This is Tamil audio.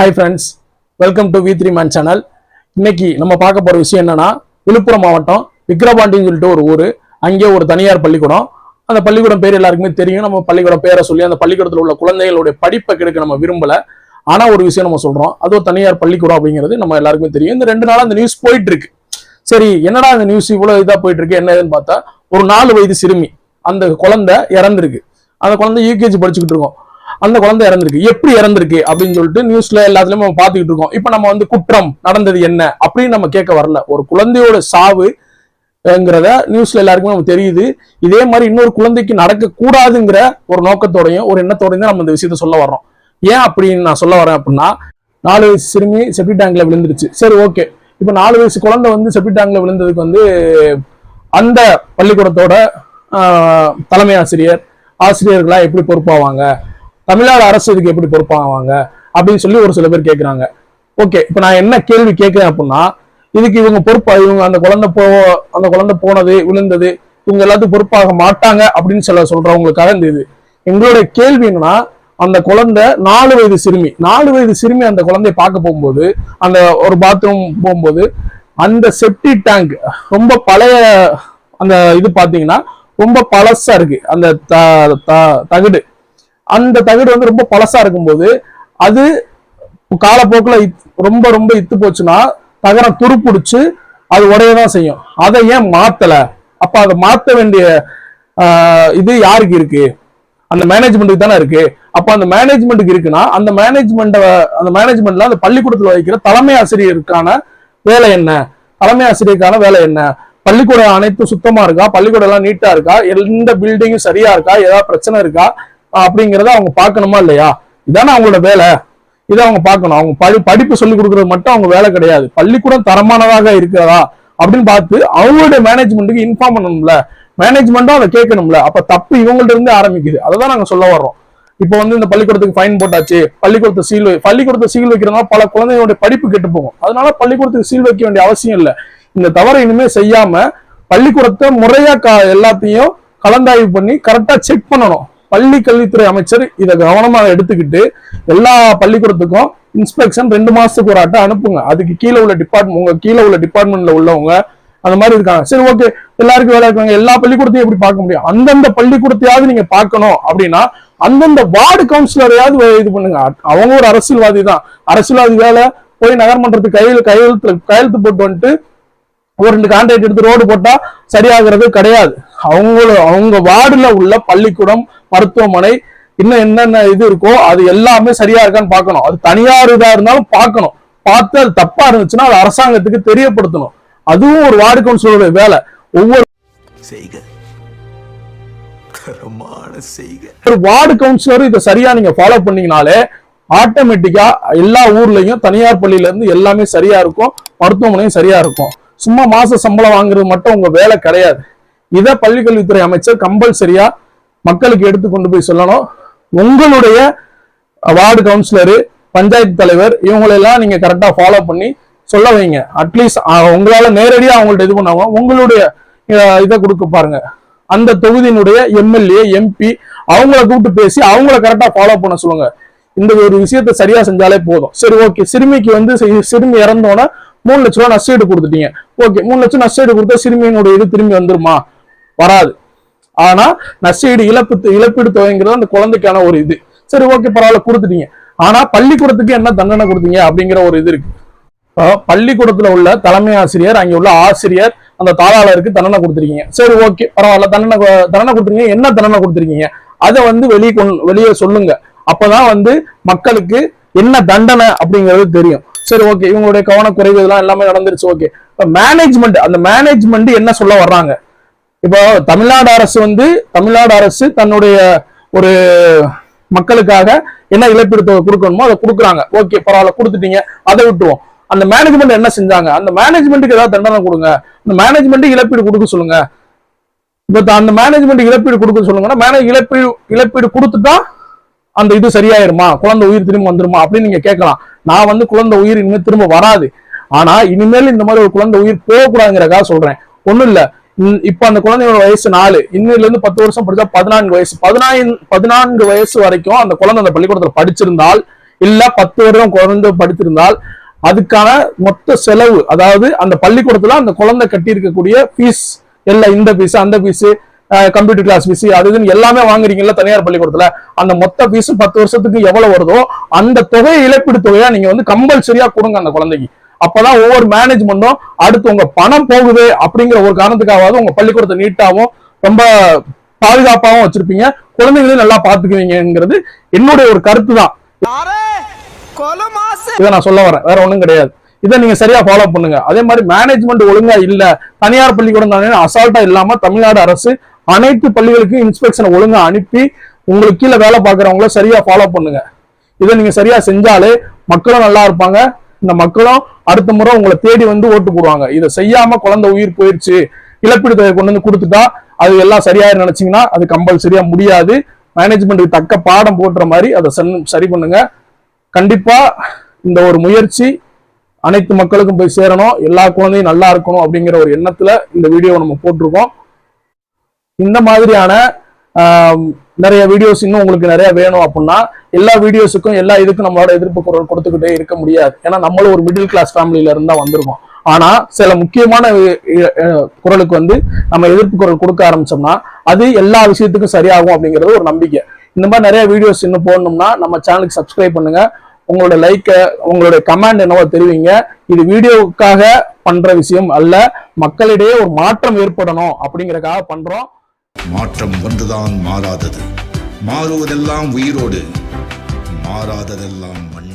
Hi friends welcome to V three man channel இன்னைக்கு நம்ம பார்க்க போகிற விஷயம் என்னன்னா விழுப்புரம் மாவட்டம் விக்ரபாண்டின்னு சொல்லிட்டு ஒரு ஊர். அங்கே ஒரு தனியார் பள்ளிக்கூடம். அந்த பள்ளிக்கூடம் பேர் எல்லாருக்குமே தெரியும். நம்ம பள்ளிக்கூடம் பேரை சொல்லி அந்த பள்ளிக்கூடத்தில் உள்ள குழந்தைகளுடைய படிப்பை கெடுக்க நம்ம விரும்பல. ஆனால் ஒரு விஷயம் நம்ம சொல்கிறோம் அது ஒரு தனியார் பள்ளிக்கூடம் அப்படிங்கிறது நம்ம எல்லாருக்குமே தெரியும். இந்த ரெண்டு நாளாக அந்த நியூஸ் போயிட்டு இருக்கு சரி என்னடா அந்த நியூஸ் இவ்வளோ இதாக போயிட்டு இருக்கு என்ன ஏதுன்னு பார்த்தா ஒரு நாலு வயது சிறுமி அந்த குழந்தை இறந்துருக்கு. அந்த குழந்தை யூகேஜி படிச்சுக்கிட்டு இருக்கோம். அந்த குழந்தை இறந்திருக்கு. எப்படி இறந்திருக்கு அப்படின்னு சொல்லிட்டு நியூஸ்ல எல்லாத்துலயும் நம்ம பார்த்துக்கிட்டு இருக்கோம். இப்போ நம்ம வந்து குற்றம் நடந்தது என்ன அப்படின்னு நம்ம கேட்க வரல. ஒரு குழந்தையோட சாவு ங்கிறத நியூஸ்ல எல்லாருக்குமே நமக்கு தெரியுது. இதே மாதிரி இன்னொரு குழந்தைக்கு நடக்க கூடாதுங்கிற ஒரு நோக்கத்தோடையும் ஒரு எண்ணத்தோடையும் தான் நம்ம இந்த விஷயத்த சொல்ல வர்றோம். ஏன் அப்படின்னு நான் சொல்ல வரேன் அப்படின்னா நாலு வயசு சிறுமி செப்டி டேங்க்ல விழுந்துருச்சு. சரி ஓகே இப்போ நாலு வயசு குழந்தை வந்து செப்டி டேங்க்ல விழுந்ததுக்கு வந்து அந்த பள்ளிக்கூடத்தோட தலைமை ஆசிரியர் ஆசிரியர்களா எப்படி பொறுப்பாவாங்க? தமிழ்நாடு அரசு இதுக்கு எப்படி பொறுப்பாவாங்க அப்படின்னு சொல்லி ஒரு சில பேர் கேட்குறாங்க ஓகே இப்போ நான் என்ன கேள்வி கேட்குறேன் அப்படின்னா இதுக்கு இவங்க பொறுப்பா? இவங்க அந்த குழந்தை போ அந்த குழந்தை போனது விழுந்தது இவங்க எல்லாத்துக்கும் பொறுப்பாக மாட்டாங்க அப்படின்னு சொல்ல சொல்றவங்களுக்காக இந்த இது. எங்களுடைய கேள்வி என்னன்னா அந்த குழந்தை நாலு வயது சிறுமி நாலு வயது சிறுமி அந்த குழந்தைய பார்க்க போகும்போது அந்த ஒரு பாத்ரூம் போகும்போது அந்த செப்டி டேங்க் ரொம்ப பழைய அந்த இது பாத்தீங்கன்னா ரொம்ப பழசா இருக்கு. அந்த த- த- தகடு. அந்த தகடு வந்து ரொம்ப பழசா இருக்கும்போது அது காலப்போக்கில் ரொம்ப ரொம்ப இத்து போச்சுன்னா தகரம் துருப்பிடிச்சு அது உடையதான் செய்யும். அதை ஏன் மாத்தல? அப்ப அதை மாத்த வேண்டிய ஆஹ், இது யாருக்கு இருக்கு? அந்த மேனேஜ்மெண்ட்டுக்கு தானே இருக்கு. அப்ப அந்த மேனேஜ்மெண்ட்டுக்கு இருக்குன்னா அந்த மேனேஜ்மெண்ட அந்த மேனேஜ்மெண்ட்ல அந்த பள்ளிக்கூடத்துல வைக்கிற தலைமை ஆசிரியருக்கான வேலை என்ன? தலைமை ஆசிரியருக்கான வேலை என்ன? பள்ளிக்கூடம் அனைத்தும் சுத்தமா இருக்கா? பள்ளிக்கூடம் எல்லாம் நீட்டா இருக்கா? எந்த பில்டிங்கும் சரியா இருக்கா? ஏதாவது பிரச்சனை இருக்கா? அப்படிங்கிறத அவங்க பார்க்கணுமா இல்லையா? இதானே அவங்களோட வேலை. இதை அவங்க பார்க்கணும். அவங்க படி படிப்பு சொல்லி கொடுக்கறது மட்டும் அவங்க வேலை கிடையாது. பள்ளிக்கூடம் தரமானதாக இருக்கிறதா அப்படின்னு பார்த்து அவங்களுடைய மேனேஜ்மெண்ட்டுக்கு இன்ஃபார்ம் பண்ணணும்ல. மேனேஜ்மெண்ட்டும் அதை கேட்கணும்ல. அப்ப தப்பு இவங்கள்ட்ட இருந்து ஆரம்பிக்குது. அதை தான் நாங்க சொல்ல வர்றோம். இப்போ வந்து இந்த பள்ளிக்கூடத்துக்கு ஃபைன் போட்டாச்சு. பள்ளிக்கூடத்தை சீல் வை பள்ளிக்கூடத்தை சீல் வைக்கிறதுனால பல குழந்தைகளுடைய படிப்பு கெட்டு போகும். அதனால பள்ளிக்கூடத்துக்கு சீல் வைக்க வேண்டிய அவசியம் இல்லை. இந்த தவறை இனிமே செய்யாம பள்ளிக்கூடத்தை முறையா க- எல்லாத்தையும் கலந்தாய்வு பண்ணி கரெக்டா செக் பண்ணணும். பள்ளி கல்வித்துறை அமைச்சர் இதை கவனமாக எடுத்துக்கிட்டு எல்லா பள்ளிக்கூடத்துக்கும் இன்ஸ்பெக்ஷன் ரெண்டு மாசத்துக்கு ஒரு அட்டை அனுப்புங்க. அதுக்கு கீழே உள்ள டிபார்ட்மெண்ட் உங்க கீழே உள்ள டிபார்ட்மெண்ட்ல உள்ளவங்க அந்த மாதிரி இருக்காங்க. சரி ஓகே எல்லாருக்கும் வேலை இருக்காங்க. எல்லா பள்ளிக்கூடத்தையும் எப்படி பார்க்க முடியும்? அந்தந்த பள்ளிக்கூடத்தையாவது நீங்க பார்க்கணும் அப்படின்னா அந்தந்த வார்டு கவுன்சிலரையாவது இது பண்ணுங்க. அவங்க ஒரு அரசியல்வாதி தான். அரசியல்வாதி வேலை போய் நகர்மன்றத்துக்கு கையில் கையெழுத்து கையெழுத்து போட்டு வந்துட்டு ஒரு ரெண்டு கான்ட்ராக்ட் எடுத்து ரோடு போட்டா சரியாகிறது கிடையாது. அவங்கள அவங்க வார்டுல உள்ள பள்ளிக்கூடம் மருத்துவமனை இன்னும் என்னென்ன இது இருக்கோ அது எல்லாமே சரியா இருக்கான்னு பார்க்கணும். அது தனியார் இதா இருந்தாலும் பார்க்கணும். பார்த்து அது தப்பா இருந்துச்சுன்னா அது அரசாங்கத்துக்கு தெரியப்படுத்தணும். அதுவும் ஒரு வார்டு கவுன்சிலரோட வேலை. ஒவ்வொரு செய்க. ஒரு வார்டு கவுன்சிலரும் இதை சரியா நீங்க ஃபாலோ பண்ணீங்கனாலே ஆட்டோமேட்டிக்கா எல்லா ஊர்லயும் தனியார் பள்ளியில இருந்து எல்லாமே சரியா இருக்கும். மருத்துவமனையும் சரியா இருக்கும். சும்மா மாச சம்பளம் வாங்குறது மட்டும் உங்க வேலை கிடையாது. இதை பள்ளிக்கல்வித்துறை அமைச்சர் கம்பல்சரியா மக்களுக்கு எடுத்து கொண்டு போய் சொல்லணும். உங்களுடைய வார்டு கவுன்சிலரு பஞ்சாயத்து தலைவர் இவங்களெல்லாம் நீங்க கரெக்டா ஃபாலோ பண்ணி சொல்ல வைங்க. அட்லீஸ்ட் உங்களால நேரடியாக அவங்கள்ட்ட இது பண்ணாம உங்களுடைய இதை கொடுக்க பாருங்க. அந்த தொகுதியினுடைய எம்எல்ஏ எம்பி அவங்கள கூப்பிட்டு பேசி அவங்கள கரெக்டா ஃபாலோ பண்ண சொல்லுங்க. இந்த ஒரு விஷயத்த சரியா செஞ்சாலே போதும். சரி ஓகே சிறுமிக்கு வந்து சிறுமி இறந்தோன்னே மூணு லட்ச ரூபா நஷ்டீடு கொடுத்துட்டீங்க. ஓகே மூணு லட்சம் நஷ்டீடு கொடுத்தா சிறுமியினுடைய இது திரும்பி வந்துருமா? வராது. ஆனா நஷ்டஈடு இழப்பு இழப்பீடு தொகைங்கிறது அந்த குழந்தைக்கான ஒரு இது. சரி ஓகே பரவாயில்ல கொடுத்துட்டீங்க. ஆனா பள்ளிக்கூடத்துக்கு என்ன தண்டனை கொடுத்தீங்க அப்படிங்கிற ஒரு இது இருக்கு. பள்ளிக்கூடத்துல உள்ள தலைமை ஆசிரியர் அங்க உள்ள ஆசிரியர் அந்த தாளாளருக்கு தண்டனை கொடுத்துருக்கீங்க. சரி ஓகே பரவாயில்ல தண்டனை தண்டனை கொடுத்துருக்கீங்க. என்ன தண்டனை கொடுத்துருக்கீங்க? அதை வந்து வெளியே கொண்டு வெளியே சொல்லுங்க. அப்பதான் வந்து மக்களுக்கு என்ன தண்டனை அப்படிங்கிறது தெரியும். சரி ஓகே இவங்களுடைய கவனக்குறைவு இதெல்லாம் எல்லாமே நடந்துருச்சு ஓகே. இப்போ மேனேஜ்மெண்ட் அந்த மேனேஜ்மெண்ட் என்ன சொல்ல வர்றாங்க? இப்போ தமிழ்நாடு அரசு வந்து தமிழ்நாடு அரசு தன்னுடைய ஒரு மக்களுக்காக என்ன இழப்பீடு தொகை கொடுக்கணுமோ அதை கொடுக்குறாங்க. ஓகே பரவாயில்ல கொடுத்துட்டீங்க அதை விட்டுருவோம். அந்த மேனேஜ்மெண்ட் என்ன செஞ்சாங்க? அந்த மேனேஜ்மெண்ட்டுக்கு ஏதாவது தண்டனை கொடுங்க. அந்த மேனேஜ்மெண்ட் இழப்பீடு கொடுக்க சொல்லுங்க. இப்போ அந்த மேனேஜ்மெண்ட் இழப்பீடு கொடுக்க சொல்லுங்கன்னா மேனேஜ் இழப்பீடு இழப்பீடு கொடுத்துட்டா அந்த இது சரியாயிருமா? குழந்தை உயிர் திரும்ப வந்துருமா? அப்படின்னு நீங்க கேட்கலாம். நான் வந்து குழந்தை உயிர் இனிமேல் திரும்ப வராது. ஆனா இனிமேல் இந்த மாதிரி ஒரு குழந்தை உயிர் போகக்கூடாதுங்கிறக்காக சொல்றேன். ஒண்ணும் இல்லை. இப்ப அந்த குழந்தையோட வயசு நாலு. இன்னில இருந்து பத்து வருஷம் படிச்சா பதினான்கு வயசு. பதினான்கு பதினான்கு வயசு வரைக்கும் அந்த குழந்தை அந்த பள்ளிக்கூடத்துல படிச்சிருந்தால் இல்ல பத்து வருடம் குழந்தை படித்திருந்தால் அதுக்கான மொத்த செலவு அதாவது அந்த பள்ளிக்கூடத்துல அந்த குழந்தை கட்டி இருக்கக்கூடிய ஃபீஸ் எல்லாம் இந்த ஃபீஸ் அந்த ஃபீஸ் கம்ப்யூட்டர் கிளாஸ் ஃபீஸ் அது இதுன்னு எல்லாமே வாங்குறீங்கல்ல தனியார் பள்ளிக்கூடத்துல. அந்த மொத்த ஃபீஸ் பத்து வருஷத்துக்கு எவ்வளவு வருதோ அந்த தொகையை இழப்பீடு தொகையா நீங்க வந்து கம்பல்சரியா கொடுங்க அந்த குழந்தைக்கு. அப்பதான் ஒவ்வொரு மேனேஜ்மெண்ட்டும் அடுத்து உங்க பணம் போகுது அப்படிங்கிற ஒரு காரணத்துக்காவது உங்க பள்ளிக்கூடத்தை நீட்டாவும் ரொம்ப பாதுகாப்பாகவும் வச்சிருப்பீங்க. குழந்தைகளையும் நல்லா பாத்துக்குவீங்கிறது என்னுடைய ஒரு கருத்து தான் இதை நான் சொல்ல வரேன். வேற ஒண்ணும் கிடையாது. இதை நீங்க சரியா ஃபாலோ பண்ணுங்க. அதே மாதிரி மேனேஜ்மெண்ட் ஒழுங்கா இல்ல தனியார் பள்ளிக்கூடம் தானே அசால்ட்டா இல்லாம தமிழ்நாடு அரசு அனைத்து பள்ளிகளுக்கும் இன்ஸ்பெக்ஷனை ஒழுங்கா அனுப்பி உங்களுக்கு கீழே வேலை பார்க்கறவங்கள சரியா ஃபாலோ பண்ணுங்க. இதை நீங்க சரியா செஞ்சாலே மக்களும் நல்லா இருப்பாங்க. இந்த மக்களும் அடுத்த முறை உங்களை தேடி வந்து ஓட்டு போடுவாங்க. இதை செய்யாம குழந்தை உயிர் போயிருச்சு இழப்பீடு தொகை கொண்டு வந்து கொடுத்துட்டா அது எல்லாம் சரியா நினைச்சீங்கன்னா அது கம்பல்சரியா முடியாது. மேனேஜ்மெண்ட்டுக்கு தக்க பாடம் போட்டுற மாதிரி அதை சரி பண்ணுங்க. கண்டிப்பா இந்த ஒரு முயற்சி அனைத்து மக்களுக்கும் போய் சேரணும். எல்லா குழந்தையும் நல்லா இருக்கணும் அப்படிங்கிற ஒரு எண்ணத்துல இந்த வீடியோ நம்ம போட்டிருக்கோம். இந்த மாதிரியான நிறைய வீடியோஸ் இன்னும் உங்களுக்கு நிறைய வேணும் அப்படின்னா எல்லா வீடியோஸுக்கும் எல்லா இதுக்கும் நம்மளோட எதிர்ப்பு குரல் கொடுத்துக்கிட்டே இருக்க முடியாது. ஏன்னா நம்மளும் ஒரு மிடில் கிளாஸ் ஃபேமிலியில இருந்தா வந்திருக்கோம். ஆனா சில முக்கியமான குரலுக்கு வந்து நம்ம எதிர்ப்பு குரல் கொடுக்க ஆரம்பிச்சோம்னா அது எல்லா விஷயத்துக்கும் சரியாகும் அப்படிங்கிறது ஒரு நம்பிக்கை. இந்த மாதிரி நிறைய வீடியோஸ் இன்னும் போடணும்னா நம்ம சேனலுக்கு சப்ஸ்கிரைப் பண்ணுங்க. உங்களோட லைக்கை உங்களுடைய கமெண்ட் என்னவோ தெரிவிங்க. இது வீடியோவுக்காக பண்ற விஷயம் அல்ல. மக்களிடையே ஒரு மாற்றம் ஏற்படணும் அப்படிங்கறக்காக பண்றோம். மாற்றம் ஒன்றுதான் மாறாதது. மாறுவதெல்லாம் உயிரோடு மாறாததெல்லாம் மண்